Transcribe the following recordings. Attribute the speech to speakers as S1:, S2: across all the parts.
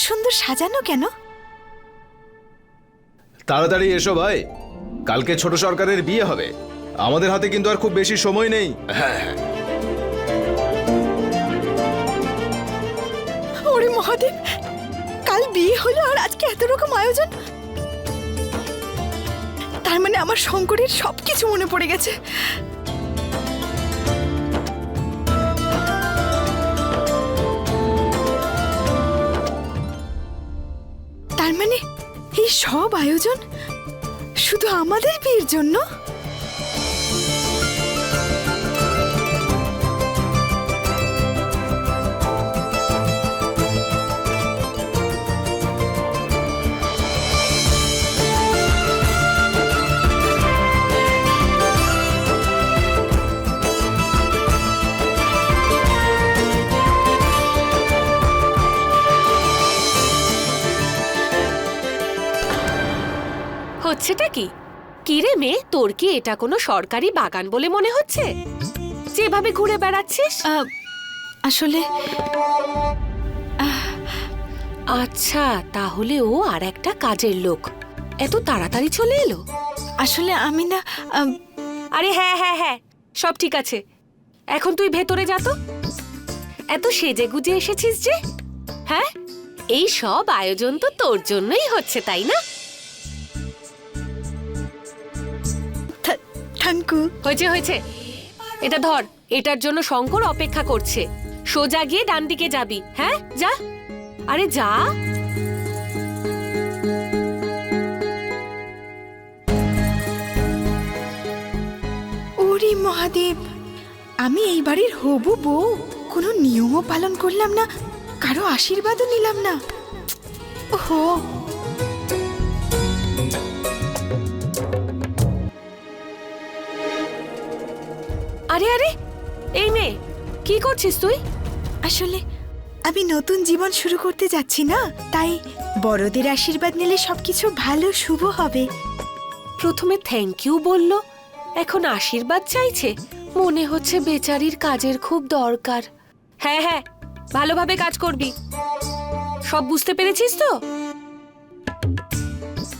S1: সুন্দর সাজানো কেন?
S2: তাড়াতাড়ি এসো ভাই। কালকে ছোট সরকারের বিয়ে হবে। আমাদের হাতে কিন্তু আর খুব বেশি সময় নেই। হ্যাঁ হ্যাঁ।
S1: ওরে মহাদেব কাল বিয়ে হলো আর আজকে এত রকম আয়োজন? তার মানে আমার শঙ্করের সবকিছু মনে পড়ে গেছে। তার মানে এই সব আয়োজন শুধু আমাদের বিয়ের জন্য?
S3: হচ্ছেটা কি? কি রে মেয়ে তোর কি এটা কোনো সরকারি বাগান বলে মনে হচ্ছে? যেভাবে ঘুরে বেড়াচ্ছিস?
S1: আহ, আসলে
S3: আচ্ছা তাহলে ও আর একটা কাজের লোক। এত তাড়াতাড়ি চলে এলো?
S1: আসলে আমি না আহ,
S3: আরে হ্যাঁ হ্যাঁ হ্যাঁ সব ঠিক আছে। এখন তুই ভেতরে যা তো। এত সেজে গুজে এসেছিস যে হ্যাঁ? এই সব আয়োজন তো তোর জন্যই হচ্ছে তাই না?
S1: থা- থ্যাংকু
S3: হয়েছে হয়েছে। এটা ধর এটার জন্য শঙ্কর অপেক্ষা করছে। সোজা গিয়ে ডান দিকে যাবি হ্যাঁ? যা। আরে যা।
S1: ওরে মহাদেব আমি এই বাড়ির হবু বউ। কোনো নিয়মও পালন করলাম না কারও আশীর্বাদও নিলাম না। ওহো
S3: আরে আরে এই মেয়ে কি করছিস তুই?
S1: আসলে আমি নতুন জীবন শুরু করতে যাচ্ছি না তাই বড়দের আশীর্বাদ নিলে সবকিছু ভালো শুভ হবে।
S3: প্রথমে থ্যাংক ইউ বলল এখন আশীর্বাদ চাইছে মনে হচ্ছে বেচারির কাজের খুব দরকার। হ্যাঁ হ্যাঁ ভালোভাবে কাজ করবি। সব বুঝতে পেরেছিস তো?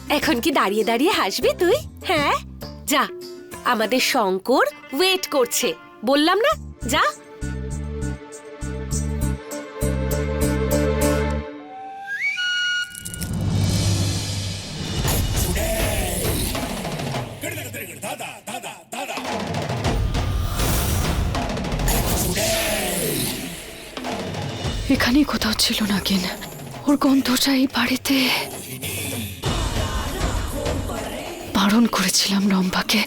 S3: এখন কি দাঁড়িয়ে দাঁড়িয়ে হাসবি তুই? হ্যাঁ যা। আমাদের শঙ্কর ওয়েট করছে। বললাম না, যা।
S4: এখানেই কোথাও ছিল না কেন ওর গন্ধটা এই বাড়িতে বারণ করেছিলাম রম্পাকে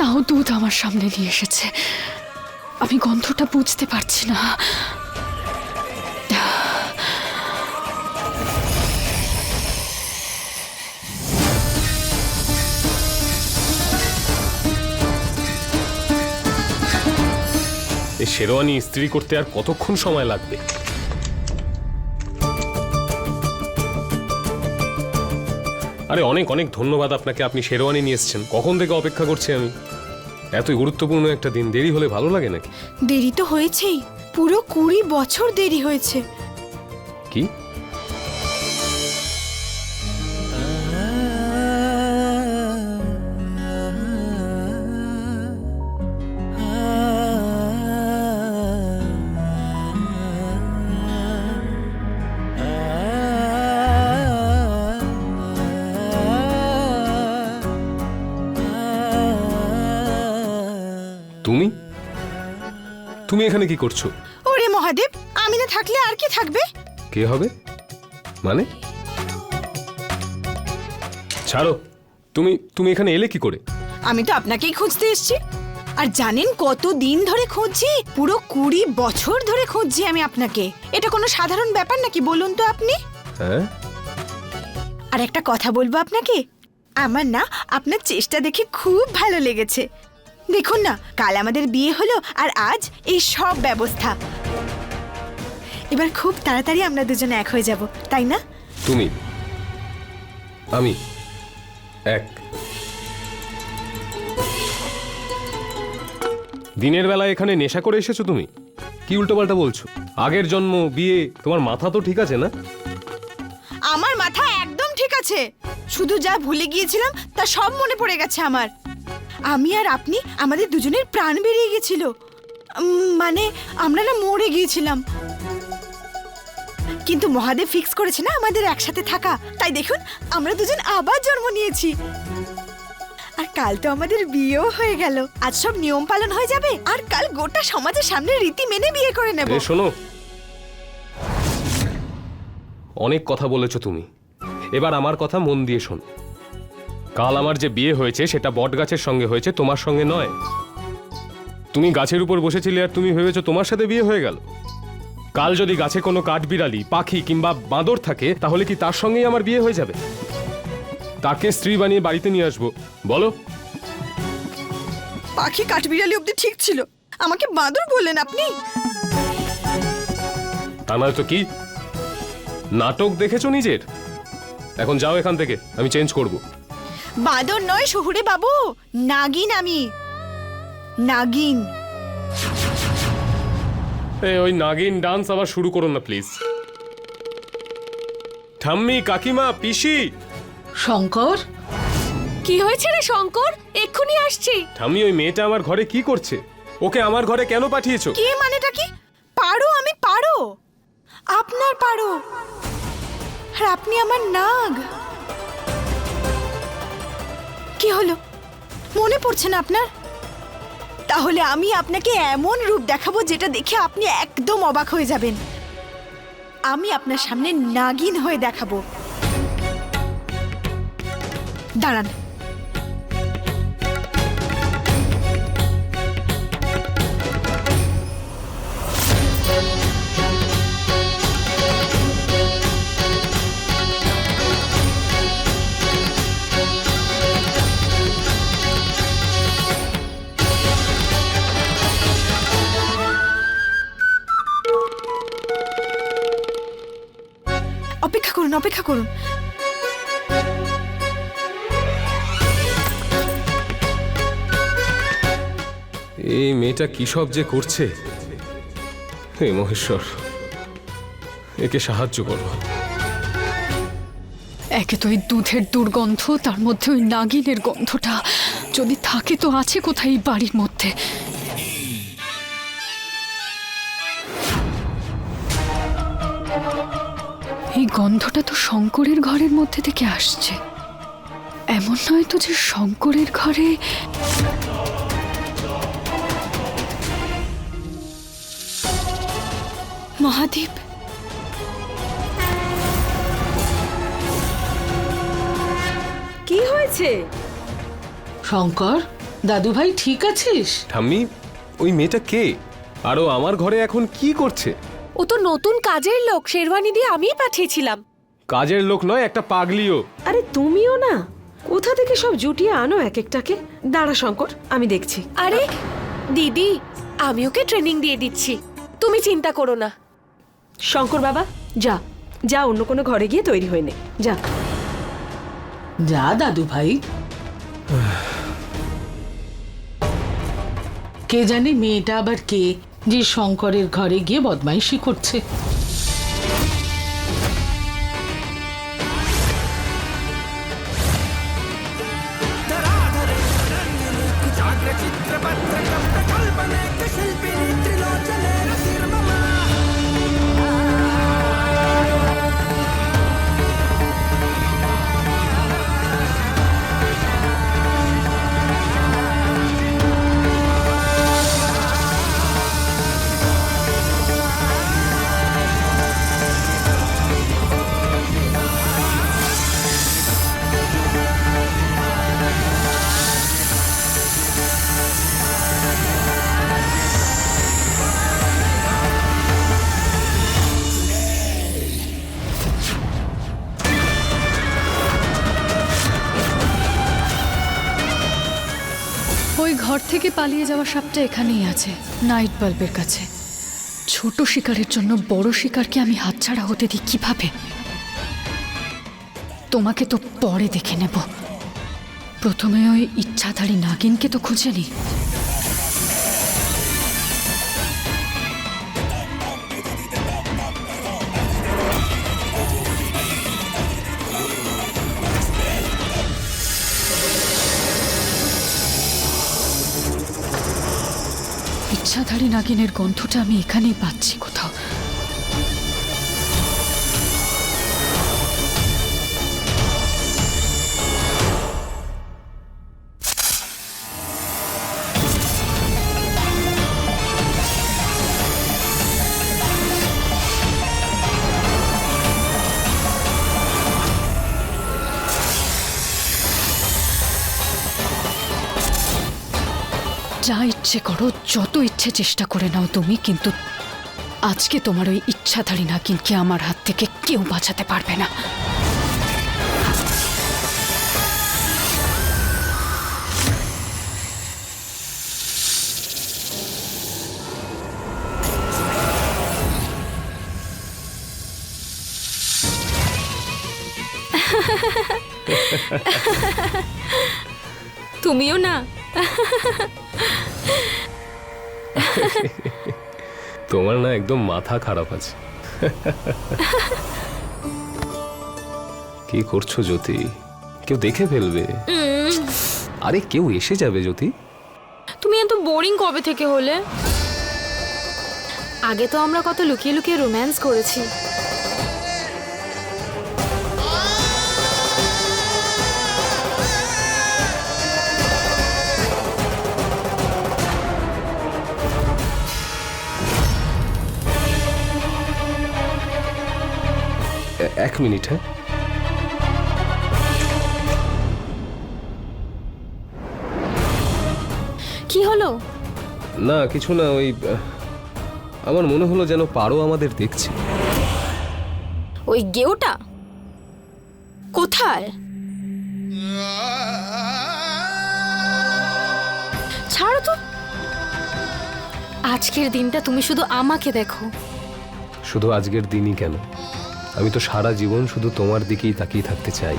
S4: তাও দুধ আমার সামনে নিয়ে এসেছে। আমি গন্ধটা বুঝতে পারছি না।
S5: শেরওয়ানি ইস্ত্রি করতে আর কতক্ষণ সময় লাগবে? আরে অনেক অনেক ধন্যবাদ আপনাকে। আপনি শেরওয়ানি নিয়ে এসেছেন। কখন থেকে অপেক্ষা করছি আমি? এতই গুরুত্বপূর্ণ একটা দিন দেরি হলে ভালো লাগে নাকি?
S1: দেরি তো হয়েছেই। পুরো কুড়ি বছর দেরি হয়েছে।
S5: কি? এখানে কি করছ?
S1: ওরে মহাদেব আমি না থাকলে আর কি থাকবে?
S5: কে হবে? মানে? ছাড়ো তুমি তুমি এখানে এলে কি করে?
S1: আমি তো আপনাকেই খুঁজতে এসেছি। আর জানেন কত দিন ধরে খুঁজছি? পুরো কুড়ি বছর ধরে খুঁজছি আমি আপনাকে। এটা কোনো সাধারণ ব্যাপার নাকি বলুন তো আপনি?
S5: হ্যাঁ?
S1: আর একটা কথা বলব আপনাকে? আমার না আপনার চেষ্টা দেখে খুব ভালো লেগেছে। দেখুন না কাল আমাদের বিয়ে হলো আর আজ এই সব ব্যবস্থা। এবার খুব তাড়াতাড়ি আমরা দুজনে এক হয়ে যাব তাই না?
S5: তুমি আমি এক। দিনের বেলা এখানে নেশা করে এসেছ তুমি? কি উল্টোপাল্টা বলছো? আগের জন্ম বিয়ে তোমার মাথা তো ঠিক আছে না?
S1: আমার মাথা একদম ঠিক আছে। শুধু যা ভুলে গিয়েছিলাম তা সব মনে পড়ে গেছে আমার। আমি আর আপনি আমাদের দুজনের প্রাণ বেরিয়ে গেছিল। মানে আমরা না মরে গিয়েছিলাম। কিন্তু মহাদেব ফিক্স করেছে না আমাদের একসাথে থাকা। তাই দেখুন, আমরা দুজন আবার জন্ম নিয়েছি। আর কাল তো আমাদের বিয়েও হয়ে গেল। আজ সব নিয়ম পালন হয়ে যাবে। আর কাল গোটা সমাজের সামনে রীতি মেনে বিয়ে করে নেব।
S5: শোনো। অনেক কথা বলেছ তুমি। এবার আমার কথা মন দিয়ে শোন। কাল আমার যে বিয়ে হয়েছে সেটা বট গাছের সঙ্গে হয়েছে তোমার সঙ্গে নয়। তুমি গাছের উপর বসেছিলে আর তুমি ভেবেছো তোমার সাথে বিয়ে হয়ে গেল। কাল যদি গাছে কোনো কাঠবিড়ালি পাখি কিংবা বাঁদর থাকে তাহলে কি তার সঙ্গেই আমার বিয়ে হয়ে যাবে? তাকে স্ত্রী বানিয়ে বাড়িতে নিয়ে আসব। বলো।
S1: পাখি কাঠবিড়ালি অব্দি ঠিক ছিল। আমাকে বাঁদর বললেন আপনি।
S5: তা নয় তো কি? নাটক দেখেছ নিজের? এখন যাও এখান থেকে আমি চেঞ্জ করব।
S1: বাঁদর নয় শহুরে বাবু নাগিন আমি। নাগিন।
S5: ওই নাগিন ডান্স আবার শুরু করুন না প্লিজ। ঠাম্মি কাকিমা পিসি।
S6: শঙ্কর?
S3: কি হয়েছে রে শঙ্কর? এক্ষুনি আসছি।
S5: ঠাম্মি ওই মেয়েটা আমার ঘরে কি করছে? ওকে আমার ঘরে কেন পাঠিয়েছো?
S1: কি মানেটা কি? পারো আমি পারো। আপনার পারো। আর আপনি আমার নাগ। কি হলো? মনে পড়ছে না আপনার? তাহলে আমি আপনাকে এমন রূপ দেখাবো যেটা দেখে আপনি একদম অবাক হয়ে যাবেন। আমি আপনার সামনে নাগিন হয়ে দেখাবো। দাঁড়ান। অপেক্ষা করুন।
S5: এই মেয়েটা কি সব যে করছে? হে মহেশ্বর একে সাহায্য করো।
S4: একে তো ওই দুধের দুর্গন্ধ তার মধ্যে ওই নাগিনের গন্ধটা। যদি থাকে তো আছে কোথায় এই বাড়ির মধ্যে? এই গন্ধটা তো শঙ্করের ঘরের মধ্যে থেকে আসছে। এমন নয় তো যে শঙ্করের ঘরে
S1: মহাদেব
S3: কি হয়েছে?
S6: শঙ্কর দাদু ভাই ঠিক আছিস?
S5: ঠাম্মি ওই মেয়েটা কে? আরও আমার ঘরে এখন কি করছে?
S3: ও তো নতুন কাজের লোক শেরওয়ানি দিয়ে আমিই পাঠিয়েছিলাম।
S5: কাজের লোক নয় একটা পাগলিও।
S7: আরে তুমিও না? কোথা থেকে সব জুটিয়ে আনো এক একটাকে দাঁড়া শঙ্কর আমি দেখছি।
S3: আরে দিদি আমি ওকে ট্রেনিং দিয়ে দিচ্ছি। তুমি চিন্তা করো না।
S7: শঙ্কর বাবা যা যা অন্য কোনো ঘরে গিয়ে তৈরি হয়ে নে। যা।
S6: যা দাদু ভাই। কে জানে মেয়েটা আবার কে? যে শঙ্করের ঘরে গিয়ে বদমাইশি করছে।
S4: থেকে পালিয়ে যাওয়া সাপটা এখানেই আছে, নাইট বাল্বের কাছে। ছোট শিকারের জন্য বড় শিকারকে আমি হাতছাড়া হতে দিই কীভাবে? তোমাকে তো পরে দেখে নেব। প্রথমে ওই ইচ্ছাধারী নাগিনকে তো খুঁজে নি ইচ্ছাধারী নাগিনের গন্ধটা আমি এখানেই পাচ্ছি কোথাও। যা ইচ্ছে করো, যত ইচ্ছে চেষ্টা করে নাও তুমি, কিন্তু আজকে তোমার ওই ইচ্ছাধারী নাগিনকে আমার হাত থেকে কেউ বাঁচাতে পারবে না।
S3: তুমিও না।
S5: তোমার না একদম মাথা খারাপ আছে। কি করছ জ্যোতি? কেউ দেখে ফেলবে। আরে কেউ এসে যাবে জ্যোতি?
S8: তুমি এত বোরিং কবে থেকে হলে? আগে তো আমরা কত লুকিয়ে লুকিয়ে রোম্যান্স করেছি।
S5: এক মিনিট হ্যাঁ?
S8: কি হলো?
S5: না কিছু না ওই আমার মনে হলো যেন পারো আমাদের দেখছে।
S8: ওই গেওটা কোথায়? ছাড়ো তো। আজকের দিনটা তুমি শুধু আমাকে দেখো।
S5: শুধু আজকের দিনই কেন? আমি তো সারা জীবন শুধু তোমার দিকেই তাকিয়ে থাকতে চাই।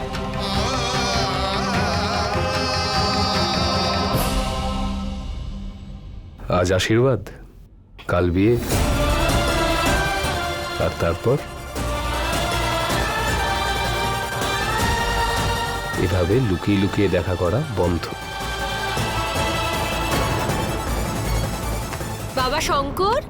S5: আজ আশীর্বাদ, কাল বিয়ে, আর তারপর? এভাবে লুকিয়ে লুকিয়ে দেখা করা বন্ধ।
S3: বাবা শঙ্কর?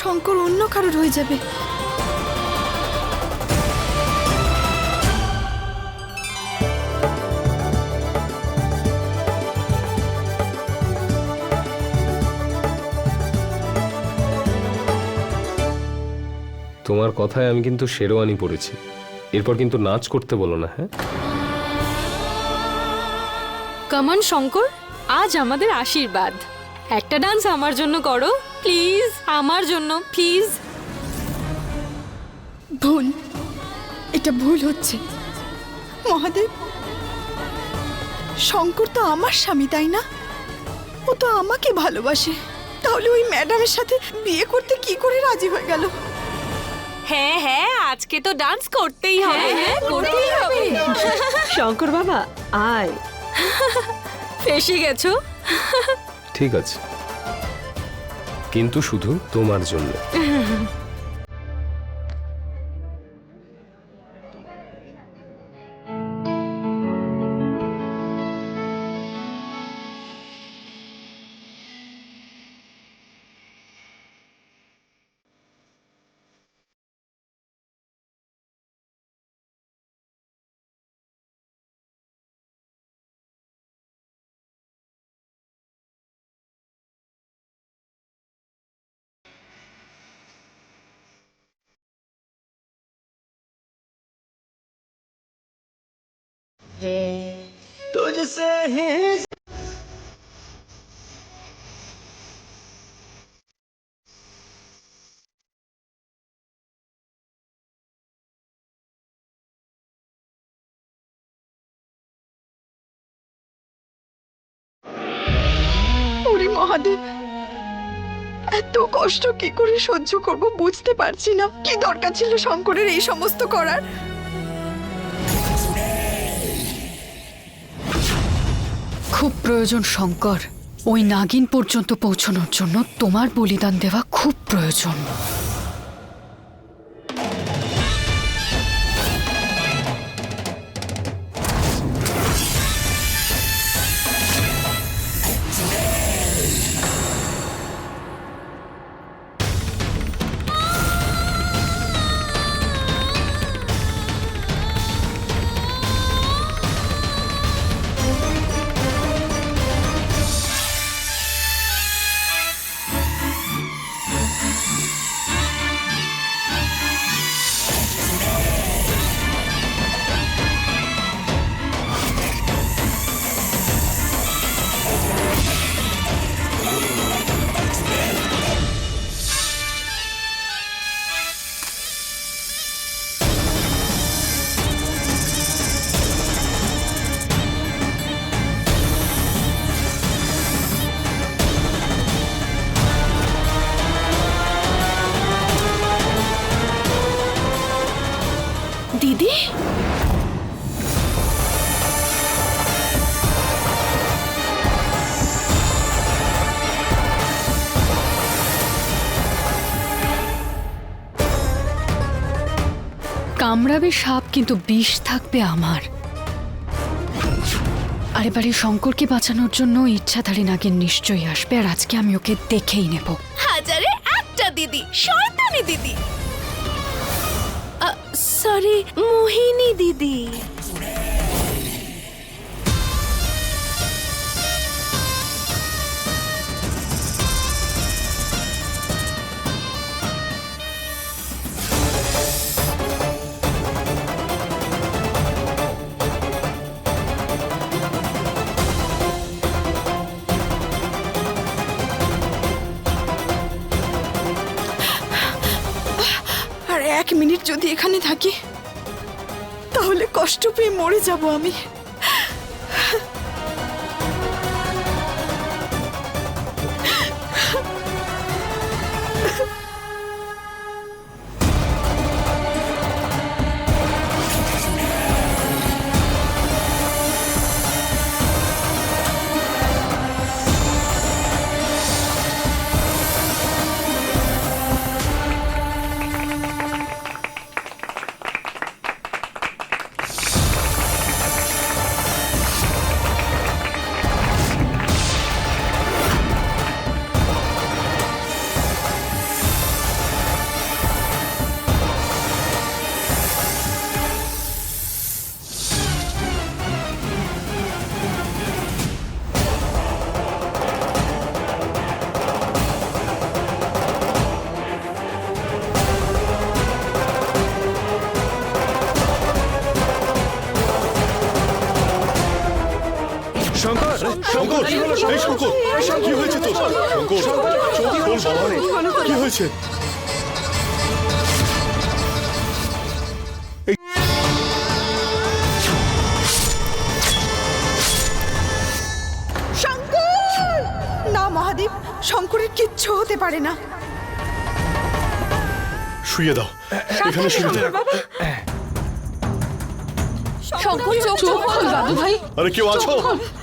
S1: শঙ্কর অন্য কারোর হয়ে যাবে।
S5: তোমার কথায় আমি কিন্তু শেরওয়ানি পড়েছি। এরপর কিন্তু নাচ করতে বলো না হ্যাঁ?
S8: কমন শঙ্কর আজ আমাদের আশীর্বাদ। একটা ডান্স আমার জন্য করো প্লিজ আমার জন্য প্লিজ
S1: ভুল এটা ভুল হচ্ছে। মহাদেব শঙ্কর তো আমার স্বামী তাই না? ও তো আমাকে ভালোবাসে। তাহলে ওই ম্যাডামের সাথে বিয়ে করতে কি করে রাজি হয়ে গেল?
S3: হ্যাঁ হ্যাঁ আজকে তো ডান্স করতেই হবে। হ্যাঁ করতেই হবে।
S7: শঙ্কর বাবা আয়।
S8: ফেসে গেছো?
S5: ঠিক আছে। কিন্তু শুধু তোমার জন্য।
S1: মহাদেব, এত কষ্ট কি করে সহ্য করব বুঝতে পারছি না। কি দরকার ছিল শঙ্করের এই সমস্ত করার?
S4: খুব প্রয়োজন শঙ্কর। ওই নাগিন পর্যন্ত পৌঁছানোর জন্য তোমার বলিদান দেওয়া খুব প্রয়োজন। কামড়াবে সাপ কিন্তু বিষ থাকবে আমার। আর এবারে শঙ্করকে বাঁচানোর জন্য ইচ্ছাধারী নাগিন নিশ্চয়ই আসবে, আর আজকে আমি ওকে দেখেই নেব।
S3: হাজারে একটা দিদি, শয়তানি দিদি। সরি মোহিনী দিদি।
S1: যদি এখানে থাকি তাহলে কষ্ট পেয়ে মরে যাব আমি।
S9: শঙ্কর কি হয়েছে তোর? শঙ্কর শঙ্কর বাবা কি হয়েছে?
S1: না মহাদেব শঙ্করের কিচ্ছু হতে পারে না।
S9: শুয়ে দাও। এখানে শুয়ে দাও।
S3: শঙ্কর চোখ
S6: খোল দাদু ভাই
S9: আরে কেউ আছো?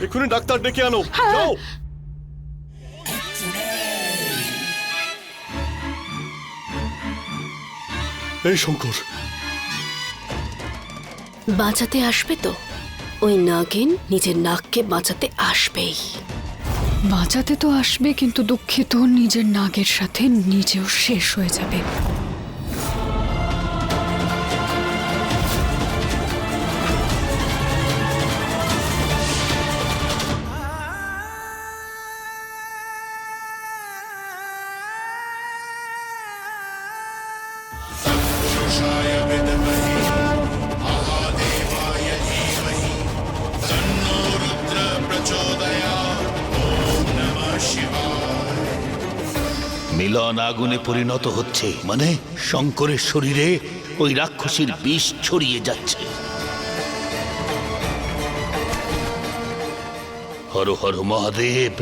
S9: এক্ষুনি ডাক্তার ডেকে আনো। যাও। এই শঙ্কর।
S3: বাঁচাতে আসবে তো? ওই নাগিন নিজের নাককে বাঁচাতে আসবেই।
S4: বাঁচাতে তো আসবে কিন্তু দুঃখিত নিজের নাগের সাথে নিজেও শেষ হয়ে যাবে।
S10: মিলন আগুনে পরিণত হচ্ছে মানে শঙ্করের শরীরে ওই রাক্ষসীর বিষ ছড়িয়ে যাচ্ছে। হর হর মহাদেব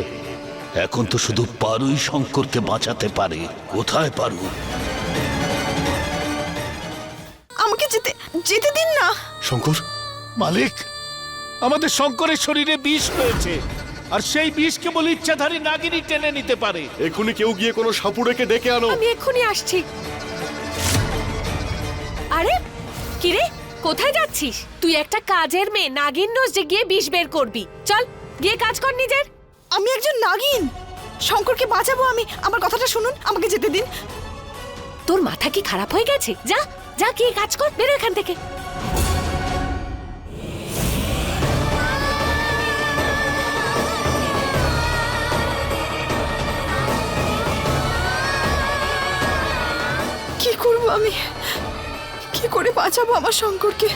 S10: এখন তো শুধু পারুই শঙ্করকে বাঁচাতে পারে কোথায় পারু?
S1: আমাকে যেতে যেতে দিন না।
S9: শঙ্কর
S10: মালিক আমাদের শঙ্করের শরীরে বিষ হয়েছে। আর সেই বিষ কেবল ইচ্ছাধারী নাগিনী টেনে নিতে পারে।
S9: এখনই কেউ গিয়ে কোনো সাপুড়েকে ডেকে আনো।
S3: আমি এক্ষুনি আসছি। আরে কিরে কোথায় যাচ্ছিস? তুই একটা কাজের মেয়ে নাগিন নোজ যে গিয়ে বিষ বের করবি। চল গিয়ে কাজ কর নিজের।
S1: আমি একজন নাগিন। শঙ্করকে বাঁচাবো আমি। আমার কথাটা শুনুন আমাকে যেতে দিন।
S3: তোর মাথা কি খারাপ হয়ে গেছে? যা যা গিয়ে কাজ কর বেরো এখান থেকে।
S1: আমি কি করে বাঁচাবো আমার শঙ্করকে?